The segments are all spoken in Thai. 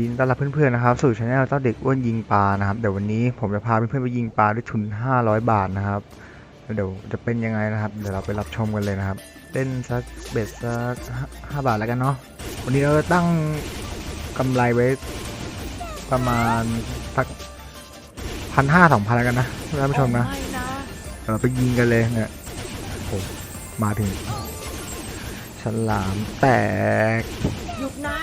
ยินดีต้อนรับเพื่อนๆนะครับสู่ช anel เจ้าเด็กอ้วนยิงปลานะครับเดี๋ยววันนี้ผมจะพาเพื่อนๆไปยิงปลาด้วยทุน 500 บาทนะครับแล้วเดี๋ยวจะเป็นยังไงนะครับเดี๋ยวเราไปรับชมกันเลยนะครับเล่นสักเบ็ดสักห้าบาทแล้วกันเนาะวันนี้เราจะตั้งกำไรไว้ประมาณสักพันห้าสองพันแล้วกันนะท่านผู้ชมนะไม่นะเดี๋ยวเราไปยิงกันเลยเนี่ยโอ้มาถึงฉลามแตกหยุดนะ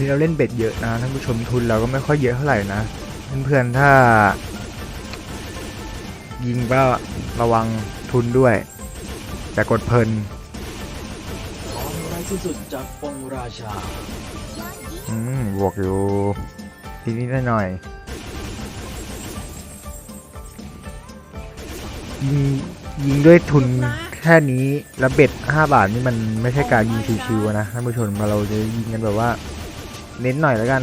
นี่เราเล่นเบ็ดเยอะนะท่านผู้ชมทุนเราก็ไม่ค่อยเยอะเท่าไหร่นะเพื่อนๆถ้า ยิงก็ระวังทุนด้วยแต่กดเพลินของไรที่สุดจากองค์ราชา อืมบวกอยู่ทีนี้หน่อยๆยิงยิงด้วยทุนแค่นี้แล้วเบ็ด5บาทนี่มันไม่ใช่การยิงชิวๆนะท่านผู้ชมมาเราจะยิงกันแบบว่า เน้นหน่อยแล้วกัน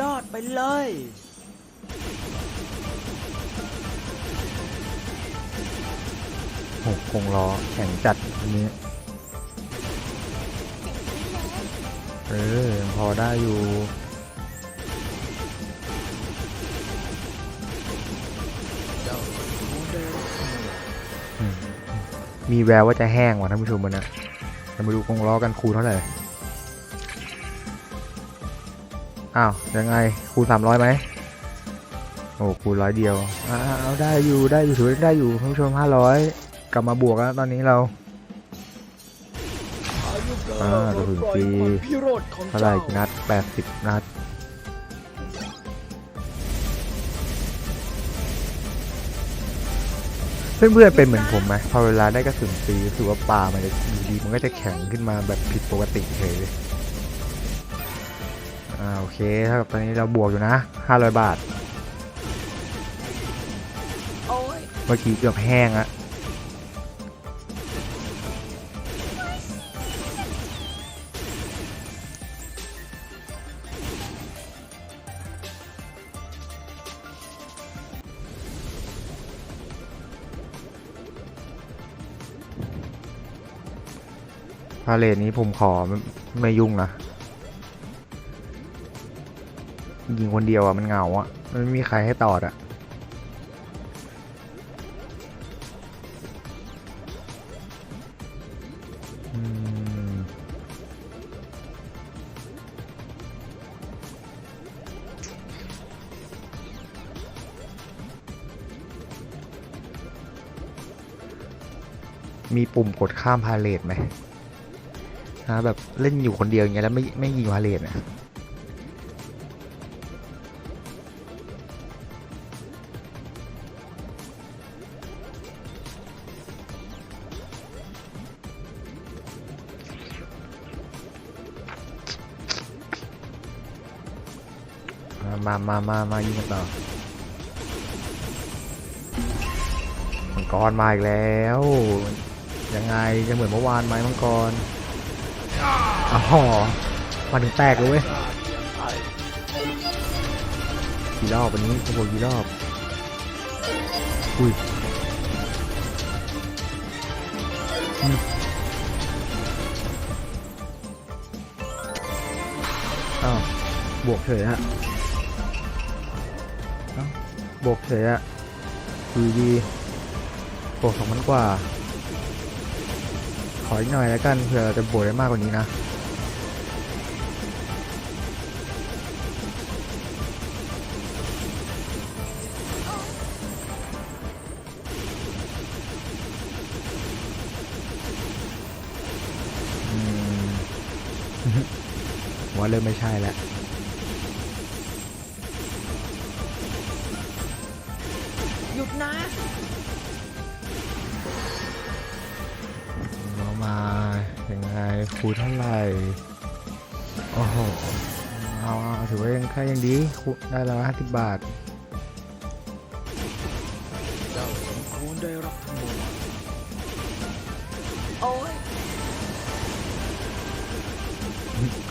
ยอดไปเลย โอ้คงรอแข่งจัดอันนี้ เออยังพอได้อยู่ มีแววว่าจะแห้งว่ะท่านผู้ชมมันนะเรามาดูกงล้อกันคูณเท่าไหร่ อ้าวยังไงคูณสามร้อยไหมโอ้คูณร้อยเดียวอ้าวเอาได้อยู่ได้อยู่ถือว่าได้อยู่ท่านผู้ชมห้าร้อยกลับมาบวกแล้วตอนนี้เราอายุเกิอ่าปลดปล่อยกระสุนฟรีความพิโรธของเท่าไหร่เจ้ากี่นัดแปดสิบนัด เพื่อนๆเป็นเหมือนผมไหมพอเวลาได้กระสุนฟรีรู้สึกว่าปลามันจะอยู่ดีมันก็จะแข็งขึ้นมาแบบผิดปกติเลยอ่าโอเคเท่ากับตอนนี้เราบวกอยู่นะ 500 บาทโอ้ยเมื่อกี้เกือบแห้งอะาเลทนี้ผมขอไม่ไม่ยุ่งนะยิงคนเดียวอะมันเหงาอะมันไม่มีใครให้ตอดอะมีปุ่มกดข้ามพาเลทไหม นะแบบเล่นอยู่คนเดียวอย่างเงี้ยแล้วไม่ไม่ยิงพาเลทอะมามามามายิงกันต่อมังกรมาอีกแล้ว ยังไงจะเหมือนเมื่อวานไหมมังกร อ๋อมาถึงแตกเลยเว้ยกี่รอบวันนี้จะบอกกี่รอบอุ้ยอ้าวบวกเฉยฮะบวกเฉยอะดีดีบวกสองพันกว่า ขออีกหน่อยแล้วกันเผื่อจะบวกได้มากกว่านี้นะ ว่าเริ่มไม่ใช่แล้วหยุดนะเรามายังไงคูณเท่าไหร่โอ้โหเอาเอาถือว่ายังแค่ยังดีคูณได้แล้วห้าสิบบาทเจ้าสมควรได้รับขโมย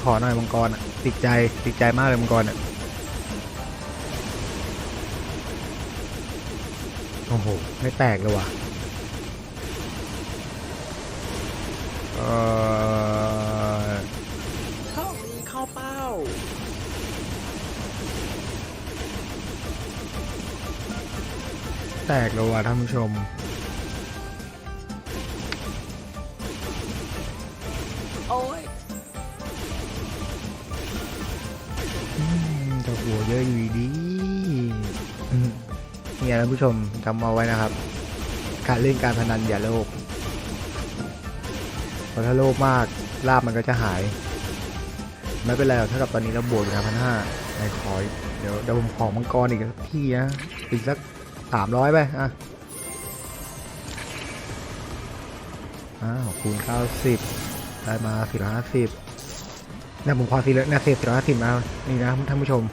ขอหน่อยมังกรอะติดใจติดใจมากเลยมังกรอะโอ้โห ไม่แตกเลยว่ะเออเข้าดีเข้าเป้า แตกเลยว่ะท่านผู้ชม เยอะอยู่ดีเนี่ยท่านผู้ชมจำเอาไว้นะครับ การเล่นการพนันอย่าโลภเพราะถ้าโลภมากลาบมันก็จะหาย ไม่เป็นไรเท่ากับตอนนี้เราบวกอยู่นะพันห้าในขออีกเดี๋ยวเดี๋ยวผมขอมังกรอีกสักที่นะอีกสักสามร้อยไปอะอ้าวคูณเก้าสิบได้มาสี่ร้อยห้าสิบเนี่ยผมขอสี่ร้อยเนี่ยเศษสี่ร้อยห้าสิบมานี่นะท่านผู้ชม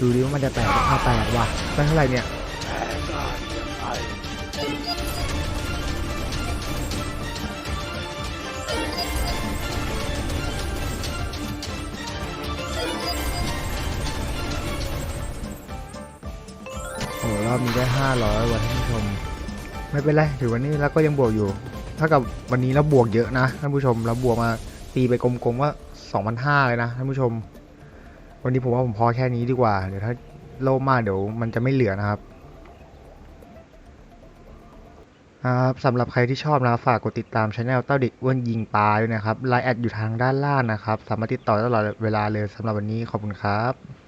ดูดิว่ามันจะแตกอาแตกว่ะได้เท่าไหร่เนี่ยโอ้โหรอบนี้ได้ห้าร้อยวันท่านผู้ชม ไม่เป็นไรถือวันนี้เราก็ยังบวกอยู่เท่ากับวันนี้เราบวกเยอะนะท่านผู้ชมเราบวกมาตีไปกลมๆว่าสองพันห้าเลยนะท่านผู้ชม วันนี้ผมว่าผมพอแค่นี้ดีกว่า เดี๋ยวถ้าโลภมากเดี๋ยวมันจะไม่เหลือนะครับครับสำหรับใครที่ชอบนะฝากกดติดตามช anel เต้าเด็กอ้วนยิงปลาด้วยนะครับไลน์แอดอยู่ทางด้านล่างนะครับ สามารถติดต่อตลอดเวลาเลยสำหรับวันนี้ขอบคุณครับ